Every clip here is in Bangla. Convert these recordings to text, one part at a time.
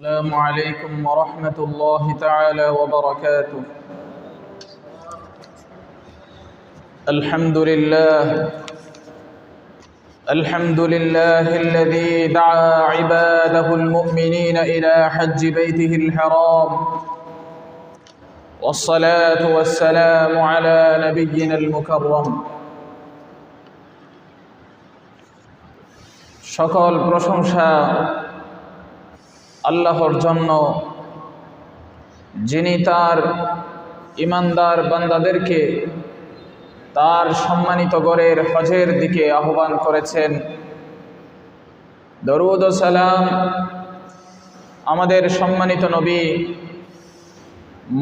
السلام عليكم ورحمة الله تعالى وبركاته الحمد لله الحمد لله الذي دعا عباده المؤمنين إلى حج بيته الحرام والصلاة والسلام على نبينا المكرم সকল প্রশংসা আল্লাহর জন্য যিনি তার ইমানদার বান্দাদেরকে তার সম্মানিত গড়ের হজের দিকে আহ্বান করেছেন। দরুদ সালাম আমাদের সম্মানিত নবী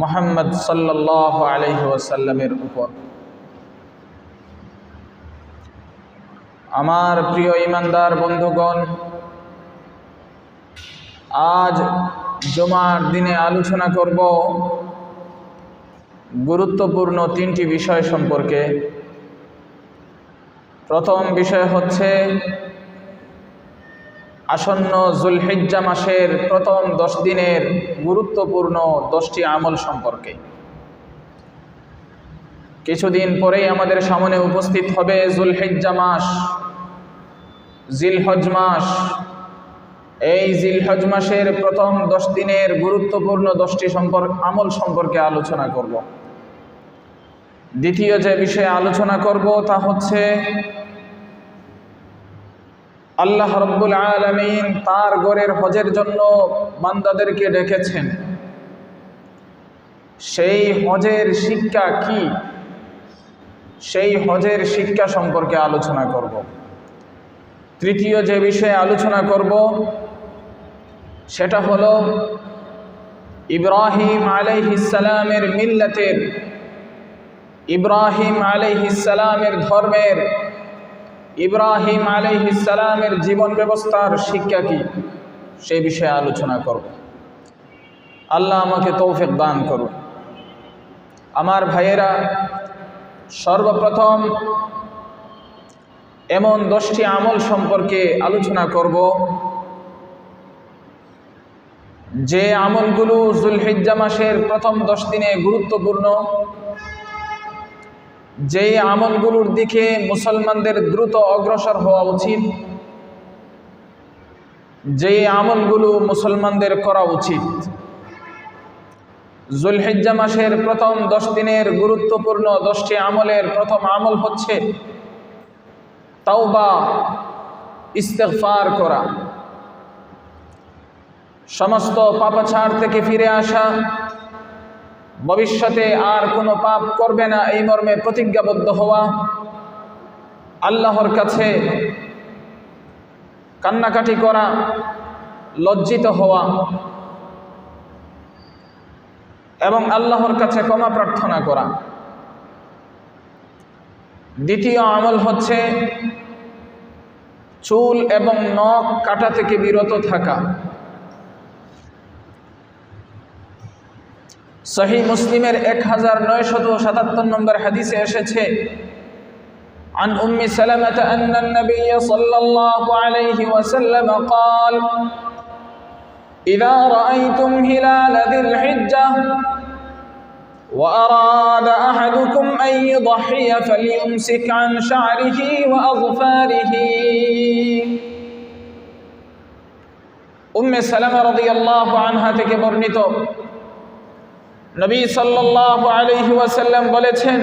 মোহাম্মদ সাল্লাহ আলহি ওয়াসাল্লামের উপর। আমার প্রিয় ইমানদার বন্ধুগণ আজ জমার দিনে আলোচনা করব গুরুত্বপূর্ণ তিনটি বিষয় সম্পর্কে। প্রথম বিষয় হচ্ছে, আসন্ন জুলহিজ্জা মাসের প্রথম দশ দিনের গুরুত্বপূর্ণ দশটি আমল সম্পর্কে। কিছুদিন পরেই আমাদের সামনে উপস্থিত হবে জুলহিজ্জা মাস জিলহজ মাস এই জিলহজ মাসের প্রথম দশ দিনের গুরুত্বপূর্ণ দশটি সম্পর্ক, আমল সম্পর্কে আলোচনা করব। দ্বিতীয় যে বিষয়ে আলোচনা করব তা হচ্ছে, আল্লাহ রব্বুল আলমিন তার গড়ের হজের জন্য বান্দাদেরকে ডেকেছেন। সেই হজের শিক্ষা কি? সেই হজের শিক্ষা সম্পর্কে আলোচনা করব। তৃতীয় যে বিষয়ে আলোচনা করব সেটা হলো ইব্রাহিম আলাইহিসালামের মিল্লাতের, ইব্রাহিম আলাইহিসালামের ধর্মের, ইব্রাহিম আলাইহিসালামের জীবন ব্যবস্থার শিক্ষা কি? সেই বিষয়ে আলোচনা করব। আল্লাহ আমাকে তৌফিক দান করুন। আমার ভাইয়েরা, সর্বপ্রথম এমন দশটি আমল সম্পর্কে আলোচনা করব। যে আমলগুলো জুলহিজ্জা মাসের প্রথম দশ দিনে গুরুত্বপূর্ণ যে আমলগুলোর দিকে মুসলমানদের দ্রুত অগ্রসর হওয়া উচিত যে আমলগুলো মুসলমানদের করা উচিত। জুলহিজ্জা মাসের প্রথম দশ দিনের গুরুত্বপূর্ণ দশটি আমলের প্রথম আমল হচ্ছে তাওবা ইস্তেফার করা। সমস্ত পাপাছাড় থেকে ফিরে আসা। ভবিষ্যতে আর কোনো পাপ করবে না এই মর্মে প্রতিজ্ঞাবদ্ধ হওয়া। আল্লাহর কাছে কান্নাকাটি করা, লজ্জিত হওয়া। এবং আল্লাহর কাছে ক্ষমা প্রার্থনা করা। দ্বিতীয় আমল হচ্ছে চুল এবং নখ কাটা থেকে বিরত থাকা। সহি মুসলিমের এক হাজার নয়শত সাতাত্তর নম্বর হাদিসে এসেছে عن أم سلمة أن النبي صلى الله عليه وسلم قال إذا رأيتم هلال ذي الحجة وأراد أحدكم أن يضحي فليمسك عن شعره وأظفاره উম্মে সালামা রাদিয়াল্লাহু আনহা থেকে বর্ণিত নবী সাল্লাল্লাহু আলাইহি ওয়াসাল্লাম বলেছেন,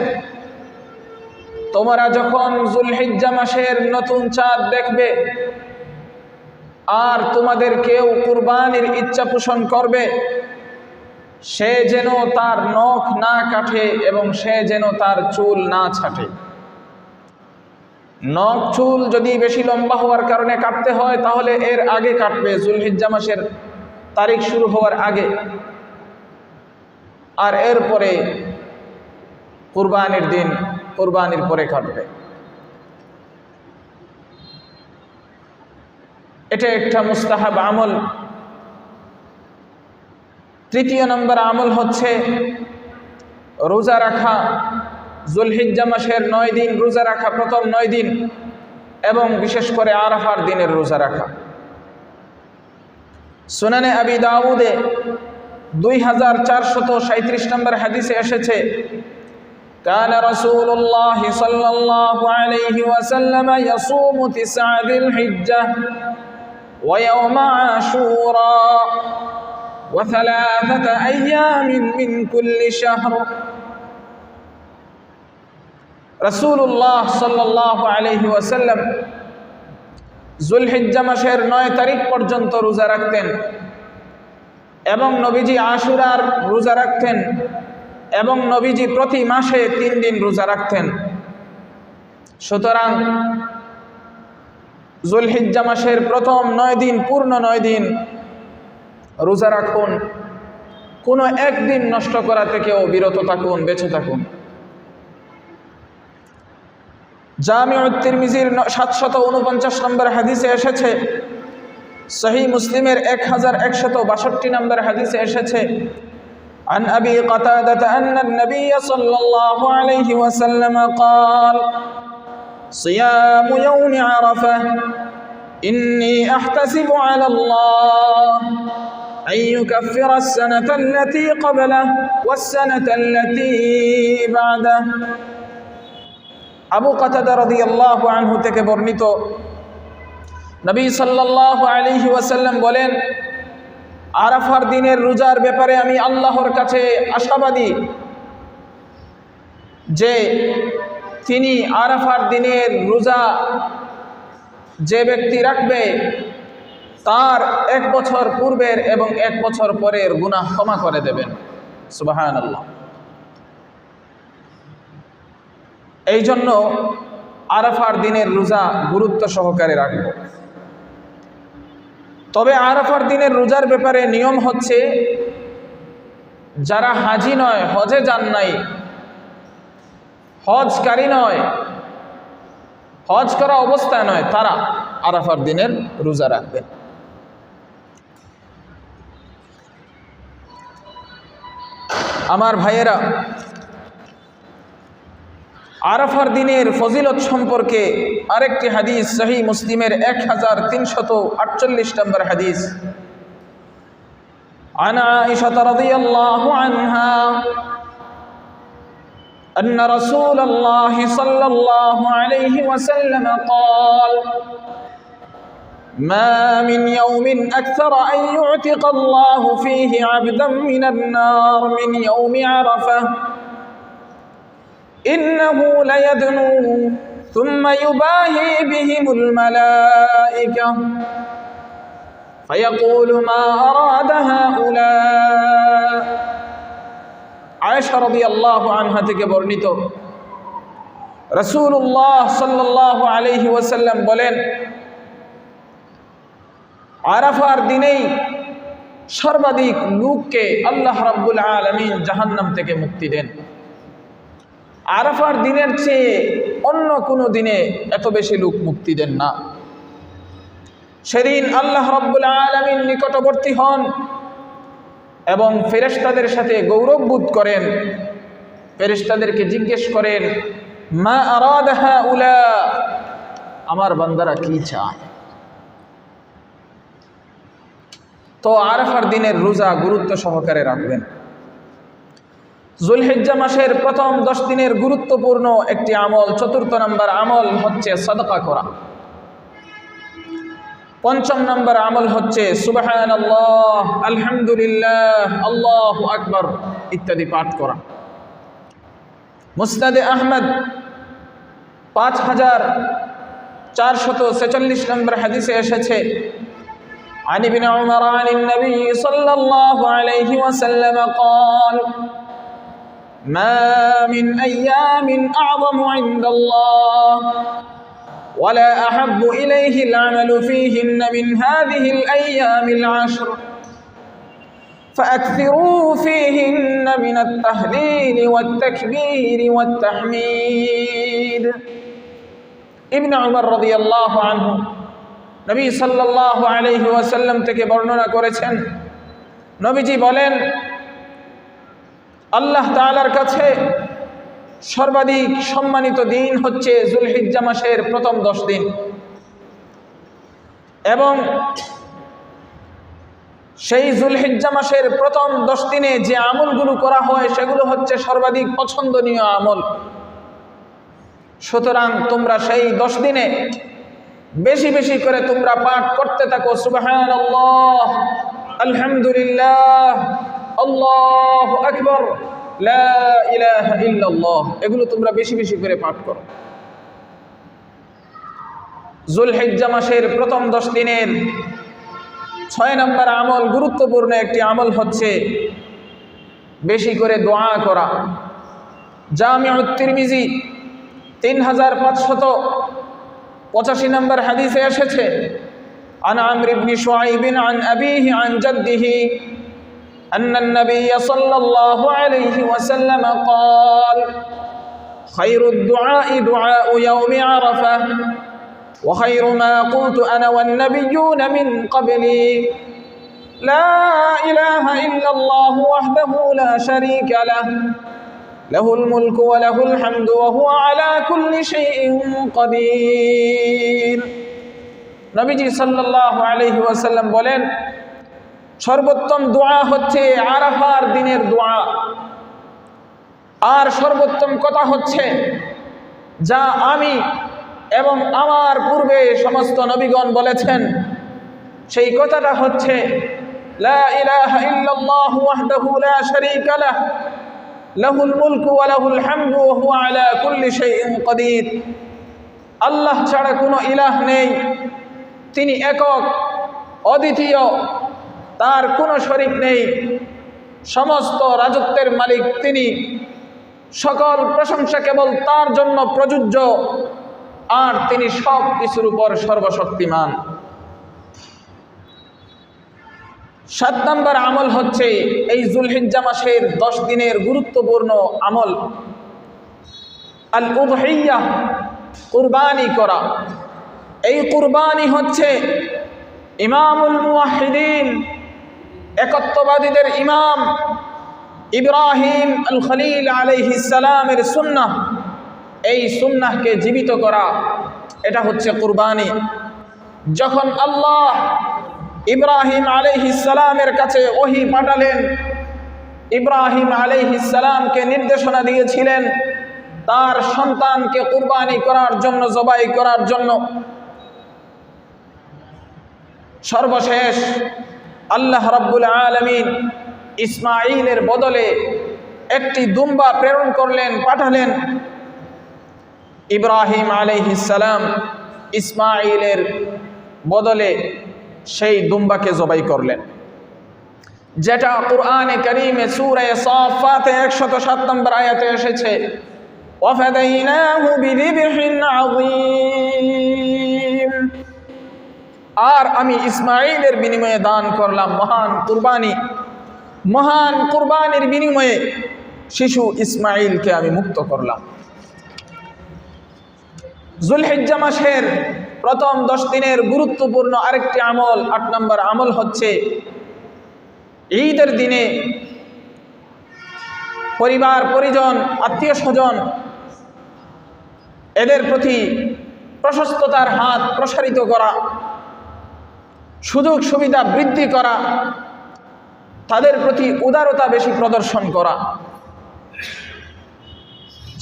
তোমরা যখন জুলহিজ্জা মাসের নতুন চাঁদ দেখবে, আর তোমাদের কেউ কুরবানির ইচ্ছা পোষণ করবে, সে যেন তার নখ না কাটে এবং সে যেন তার চুল না ছাটে। নখ, চুল যদি বেশি লম্বা হওয়ার কারণে কাটতে হয়, তাহলে এর আগে কাটবে। জুলহিজ্জা মাসের তারিখ শুরু হওয়ার আগে। আর এরপরে কুরবানির দিন কুরবানির পরে কাটবে। এটা একটা মুস্তাহাব আমল। তৃতীয় নম্বর আমল হচ্ছে রোজা রাখা। জুলহিজ্জা মাসের নয় দিন রোজা রাখা, প্রথম নয় দিন, এবং বিশেষ করে আরাফার দিনের রোজা রাখা। সুনানে আবি দাউদে দুই হাজার চারশত সাঁত্রিশ নম্বর হাদিসে এসেছে كان رسول الله صلى الله عليه وسلم يصوم تسع ذي الحجة ويوم عاشوراء وثلاثة أيام من كل شهر رسول الله صلى الله عليه وسلم জুলহিজ্জা মাসের নয় তারিখ পর্যন্ত রোজা রাখতেন এবং নবীজি আশুরার রোজা রাখতেন এবং নবীজি প্রতি মাসে তিন দিন রোজা রাখতেন। সুতরাং জুলহিজ্জা মাসের প্রথম নয় দিন, পূর্ণ নয় দিন রোজা রাখুন। কোনো একদিন নষ্ট করা থেকেও বিরত থাকুন, বেঁচে থাকুন। জামিউত্তিরমিজির সাতশত উনপঞ্চাশ নম্বর হাদিসে এসেছে সহি মুসলিমের এক হাজার একশত বাষট্টি নম্বর হাদিসে এসেছে عن أبي قتادة أن النبي صلى الله عليه وسلم قال صيام يوم عرفة إني أحتسب على الله أن يكفر السنة التي قبله والسنة التي بعده আবু কাতাদা রদি আল্লাহ আনহু থেকে বর্ণিত নবী সাল্লাহ আলিহি ওয়াসাল্লাম বলেন, আরাফার দিনের রোজার ব্যাপারে আমি আল্লাহর কাছে আশাবাদী যে তিনি আরাফার দিনের রোজা যে ব্যক্তি রাখবে, তার এক বছর পূর্বের এবং এক বছর পরের গুনাহ ক্ষমা করে দেবেন। সুবাহান আল্লাহ এই জন্য আরাফার দিনের রোজা গুরুত্ব সহকারে রাখব। তবে আরাফার দিনের রোজার ব্যাপারে নিয়ম হচ্ছে, যারা হাজি নয়, হজে যান নাই, হজকারী নয়, হজ করা অবস্থায় নয়, তারা আরাফার দিনের রোজা রাখবেন। আমার ভাইয়েরা আরাফার দিনের ফজিলত সম্পর্কে আরেকটি হাদিস সহি মুসলিমের এক হাজার তিনশত আটচল্লিশ নম্বর হাদিস عن عائشة رضي الله عنها أن رسول الله صلى الله عليه وسلم قال ما من يوم أكثر أن يعتق الله فيه عبدا من النار من يوم عرفه إنه ليدنو ثم يباهي بهم الملائكة فيقول ما أراد هؤلاء عائشة رضي الله عنها থেকে বর্ণিত রাসূলুল্লাহ সাল্লাল্লাহু আলাইহি ওয়াসাল্লাম বলেন আরাফার দিনেই সর্বাধিক লোককে আল্লাহ রাব্বুল আলামিন জাহান্নাম থেকে মুক্তি দেন আরাফার দিনের চেয়ে অন্য কোনো দিনে এত বেশি লোক মুক্তি দেন না। সেদিন আল্লাহ রব্বুল আলমিন নিকটবর্তী হন এবং ফেরেশতাদের সাথে গৌরব বোধ করেন। ফেরেশতাদেরকে জিজ্ঞেস করেন, মা আরাদহা উলা আমার বান্দারা কি চায়? তো আরাফার দিনের রোজা গুরুত্ব সহকারে রাখবেন। জুলহিজ্জা মাসের প্রথম দশ দিনের গুরুত্বপূর্ণ একটি আমল চতুর্থ নম্বর আমল হচ্ছে সদকা করা পঞ্চম নম্বর আমল হচ্ছে সুবাহান আল্লাহ আলহামদুলিল্লাহ আল্লাহ আকবর ইত্যাদি পাঠ করা মুস্তাদে আহমদ পাঁচ হাজার চারশত ছেচল্লিশ নম্বর হাদিসে এসেছে عن ابن عمر عن النبي صلى الله عليه وسلم قال ما من أيام أعظم عند الله ولا أحب إليه العمل فيهن من هذه الأيام العشر فأكثروا فيهن من التهليل والتكبير والتحميد ابن عمر رضي الله عنه نبي صلى الله عليه وسلم تكبرنا كورتشن نبيجي بولين আল্লাহ তালার কাছে সর্বাধিক সম্মানিত দিন হচ্ছে জুলহিজ্জা মাসের প্রথম দশ দিন। এবং সেই জুলহিজ্জা মাসের প্রথম দশ দিনে যে আমলগুলো করা হয়, সেগুলো হচ্ছে সর্বাধিক পছন্দনীয় আমল। সুতরাং তোমরা সেই দশ দিনে বেশি বেশি করে তোমরা পাঠ করতে থাকো। সুবাহান আলহামদুলিল্লাহ। আল্লাহ আকবর ইল্লাল্লাহ। এগুলো তোমরা বেশি বেশি করে পাঠ করো। জুলহিজ্জা মাসের প্রথম দশ দিনের ছয় নম্বর আমল, গুরুত্বপূর্ণ একটি আমল হচ্ছে বেশি করে দোয়া করা। জামিউত্তিরমিজি তিন হাজার পাঁচশত পঁচাশি নম্বর হাদিসে এসেছে, আন আমরিবনি সোয়াইবিন আন আবিহি, আন জদ্দিহি أن النبي صلى الله عليه وسلم قال خير الدعاء دعاء يوم عرفة وخير ما قلت أنا والنبيون من قبلي. لا إله إلا الله وحده لا شريك له له الملك وله الحمد وهو على كل شيء قدير. نبيجي صلى الله عليه وسلم بولين সর্বোত্তম দোয়া হচ্ছে আরাফার দিনের দোয়া। আর সর্বোত্তম কথা হচ্ছে যা আমি এবং আমার পূর্বে সমস্ত নবীগণ বলেছেন। সেই কথাটা হচ্ছে আল্লাহ ছাড়া কোনো ইলাহ নেই। তিনি একক, অদ্বিতীয় তার কোনো শরিক নেই। সমস্ত রাজত্বের মালিক তিনি। সকল প্রশংসা কেবল তার জন্য প্রযোজ্য। আর তিনি সব কিছুর উপর সর্বশক্তিমান। সাত নম্বর আমল হচ্ছে এই জুলহিজ্জা মাসের দশ দিনের গুরুত্বপূর্ণ আমল। আল উবহাইয়া কুরবানি করা। এই কুরবানি হচ্ছে ইমামুল মুওয়াহিদিন একত্ববাদীদের ইমাম ইব্রাহিম আল খলিল আলাইহিসালামের সুন্নাহ। এই সুন্নাহকে জীবিত করা, এটা হচ্ছে কুরবানি। যখন আল্লাহ ইব্রাহিম আলাইহিসালামের কাছে ওহি পাঠালেন, ইব্রাহিম আলাইহিসালামকে নির্দেশনা দিয়েছিলেন, তার সন্তানকে কুরবানি করার জন্য, জবাই করার জন্য। সর্বশেষ আল্লাহ রব্বুল আলমিন ইসমাইলের বদলে একটি দুম্বা প্রেরণ করলেন পাঠালেন ইব্রাহিম আলহিসাল্লাম ইসমাইলের বদলে সেই দুম্বাকে জবাই করলেন যেটা কোরআনে করিমে সুরে সফাতে একশত সাত নম্বর আয়াতে এসেছে وفديناه بذبح عظيم আর আমি ইসমাইলের বিনিময়ে দান করলাম মহান কুরবানি। মহান কুরবানির বিনিময়ে শিশু ইসমাইলকে আমি মুক্ত করলাম। জুলহিজ্জা মাসের প্রথম দশ দিনের গুরুত্বপূর্ণ আরেকটি আমল, আট নম্বর আমল হচ্ছে ঈদের দিনে পরিবার, পরিজন, আত্মীয় স্বজন এদের প্রতি প্রশস্ততার হাত প্রসারিত করা। সুযোগ সুবিধা বৃদ্ধি করা, তাদের প্রতি উদারতা বেশি প্রদর্শন করা।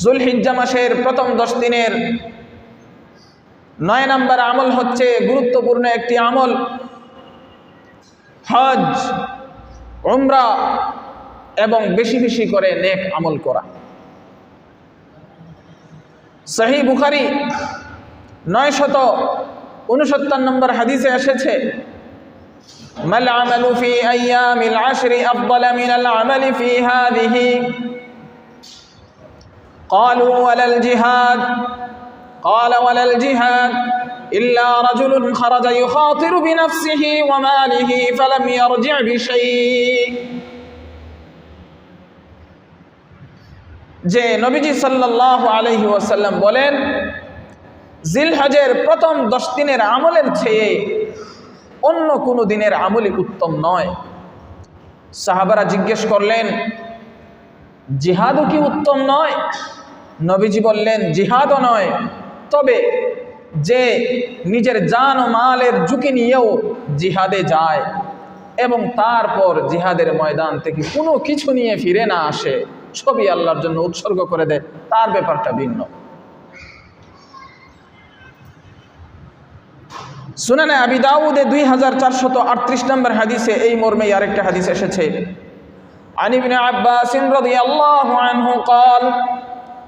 জুলহিজ্জা মাসের প্রথম দশ দিনের নয় নম্বর আমল হচ্ছে গুরুত্বপূর্ণ একটি আমল। হজ, উমরা এবং বেশি বেশি করে নেক আমল করা। সাহি বুখারি নয় শত উনসত্তর নম্বর হাদিসে এসেছে ما العمل في أيام العشر أفضل من العمل في هذه قالوا ولا الجهاد قال ولا الجهاد إلا رجل خرج يخاطر بنفسه وماله فلم يرجع بشيء যে নবীজি সাল্লাহ আলহি ওয়াসাল্লাম বলেন জিলহাজের প্রথম দশ দিনের আমলের চেয়ে অন্য কোনো দিনের আমলই উত্তম নয়। সাহাবারা জিজ্ঞেস করলেন, জিহাদও কি উত্তম নয়? নবীজি বললেন, জিহাদও নয়। তবে যে নিজের জান ও মালের ঝুঁকি নিয়েও জিহাদে যায় এবং তারপর জিহাদের ময়দান থেকে কোনো কিছু নিয়ে ফিরে না আসে, ছবি আল্লাহর জন্য উৎসর্গ করে দেয়, তার ব্যাপারটা ভিন্ন। সুনানে আবি দাউদে দুই হাজার চারশত আটত্রিশ নম্বর হাদিসে এই মর্মে আরেকটা হাদিস এসেছে عن ابن عباس رضي الله عنه قال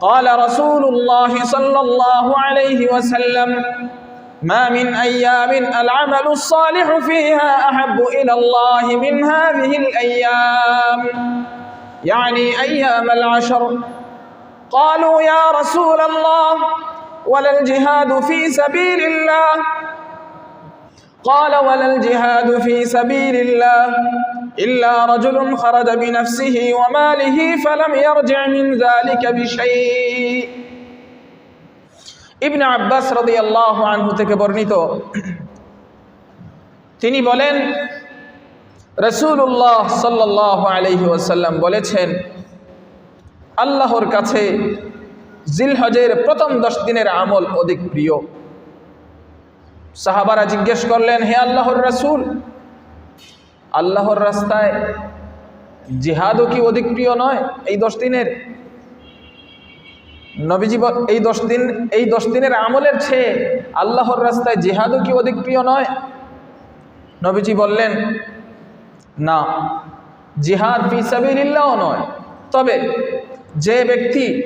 قال رسول الله صلى الله عليه وسلم ما من أيام العمل الصالح فيها أحب إلى الله من هذه الأيام يعني أيام العشر قالوا يا رسول الله ولا الجهاد في سبيل الله قال ولا الجهاد في سبيل الله إلا رجل خرج بنفسه وماله فلم يرجع من ذلك بشيء ইবনে আব্বাস রাদিয়াল্লাহু আনহু থেকে বর্ণিত তিনি বলেন রসুল্লাহ সাল্লাহ আলহি ওসাল্লাম বলেছেন আল্লাহর কাছে জিলহজের প্রথম দশ দিনের আমল অধিক প্রিয় সাহাবারা জিজ্ঞেস করলেন, হে আল্লাহর রসুল, আল্লাহর রাস্তায় জিহাদও কি অধিক প্রিয় নয় এই দশ দিনের? নবীজি বল- এই দশ দিন, এই দশ দিনের আমলের চেয়ে আল্লাহর রাস্তায় জিহাদও কি অধিক প্রিয় নয়? নবীজি বললেন, না, জিহাদ ফি সাবিলিল্লাহও নয়। তবে যে ব্যক্তি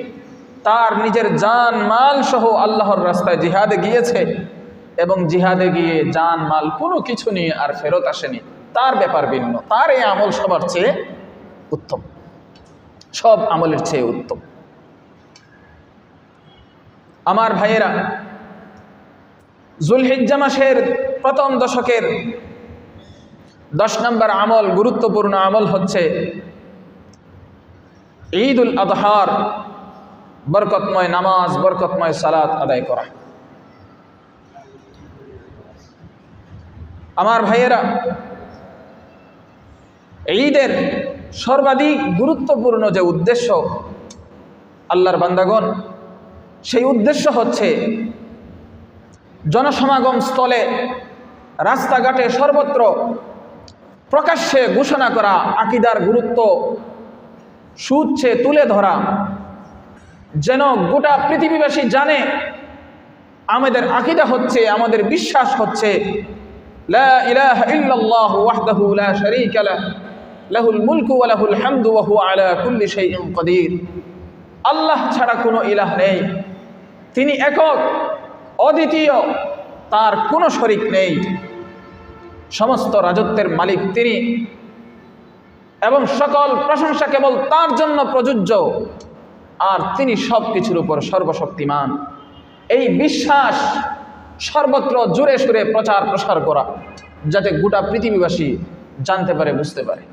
তার নিজের জান, মাল সহ আল্লাহর রাস্তায় জিহাদে গিয়েছে এবং জিহাদে গিয়ে যান মাল কোনো কিছু নিয়ে আর ফেরত আসেনি। তার ব্যাপার ভিন্ন। তার এই আমল সবার চেয়ে উত্তম। সব আমলের চেয়ে উত্তম। আমার ভাইয়েরা, জুলহিজ্জা মাসের প্রথম দশকের দশ নম্বর আমল, গুরুত্বপূর্ণ আমল হচ্ছে ঈদ উল আদহার, বরকতময় নামাজ, বরকতময় সালাত আদায় করা। আমার ভাইয়েরা, ঈদের সর্বাধিক গুরুত্বপূর্ণ যে উদ্দেশ্য আল্লাহর বান্দাগণ, সেই উদ্দেশ্য হচ্ছে জনসমাগম স্থলে রাস্তাঘাটে সর্বত্র প্রকাশ্যে ঘোষণা করা, আকিদার গুরুত্ব সুচ্ছে তুলে ধরা, যেন গোটা পৃথিবীবাসী জানে আমাদের আকিদা হচ্ছে, আমাদের বিশ্বাস হচ্ছে ইলাহা ইল্লাল্লাহু ওয়াহদাহু লা শারীকা লাহ লাহুল মুলকু ওয়া লাহুল হামদু ওয়া হুয়া আলা কুল্লি শাইইন কাদির আল্লাহ ছাড়া কোনো ইলাহ নেই। তিনি একক, অদ্বিতীয়, তার কোনো শরিক নেই। সমস্ত রাজত্বের মালিক তিনি। এবং সকল প্রশংসা কেবল তার জন্য প্রযোজ্য। আর তিনি সব কিছুর উপর সর্বশক্তিমান। এই বিশ্বাস সর্বত্র জুড়ে সুরে প্রচার প্রসার করা, যাতে গোটা পৃথিবীবাসী জানতে পারে, বুঝতে পারে।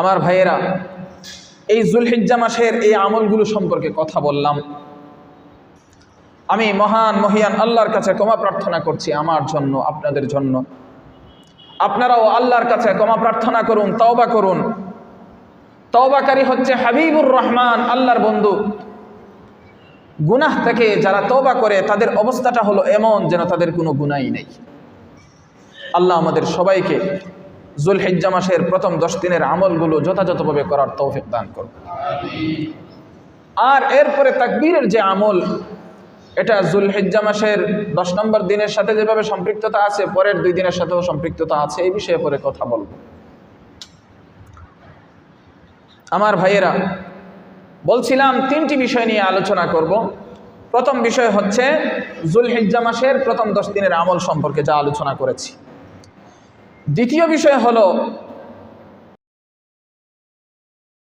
আমার ভাইয়েরা, এই জুলহিজ্জা মাসের এই আমলগুলো সম্পর্কে কথা বললাম। আমি মহান মহিয়ান আল্লাহর কাছে ক্ষমা প্রার্থনা করছি আমার জন্য, আপনাদের জন্য। আপনারাও আল্লাহর কাছে ক্ষমা প্রার্থনা করুন, তওবা করুন। তওবাকারী হচ্ছে হাবিবুর রহমান, আল্লাহর বন্ধু। গুনাহ থেকে যারা তবা করে, তাদের অবস্থাটা হলো এমন যেন তাদের কোনো গুনাই নেই। আল্লাহ আমাদের সবাইকে জুলহিজ্জা মাসের প্রথম দশ দিনের আমলগুলো যথাযথভাবে করার তৌফিক দান করুন। আর এরপরে তাকবীরের যে আমল, এটা জুলহিজ্জা মাসের দশ নম্বর দিনের সাথে যেভাবে সম্পৃক্ততা আছে, পরের দুই দিনের সাথেও সম্পৃক্ততা আছে, এই বিষয়ে পরে কথা বলব। আমার ভাইয়েরা বলছিলাম তিনটি বিষয় নিয়ে আলোচনা করব। প্রথম বিষয় হচ্ছে জুলহিজ্জা মাসের প্রথম দশ দিনের আমল সম্পর্কে যা আলোচনা করেছি। দ্বিতীয় বিষয় হলো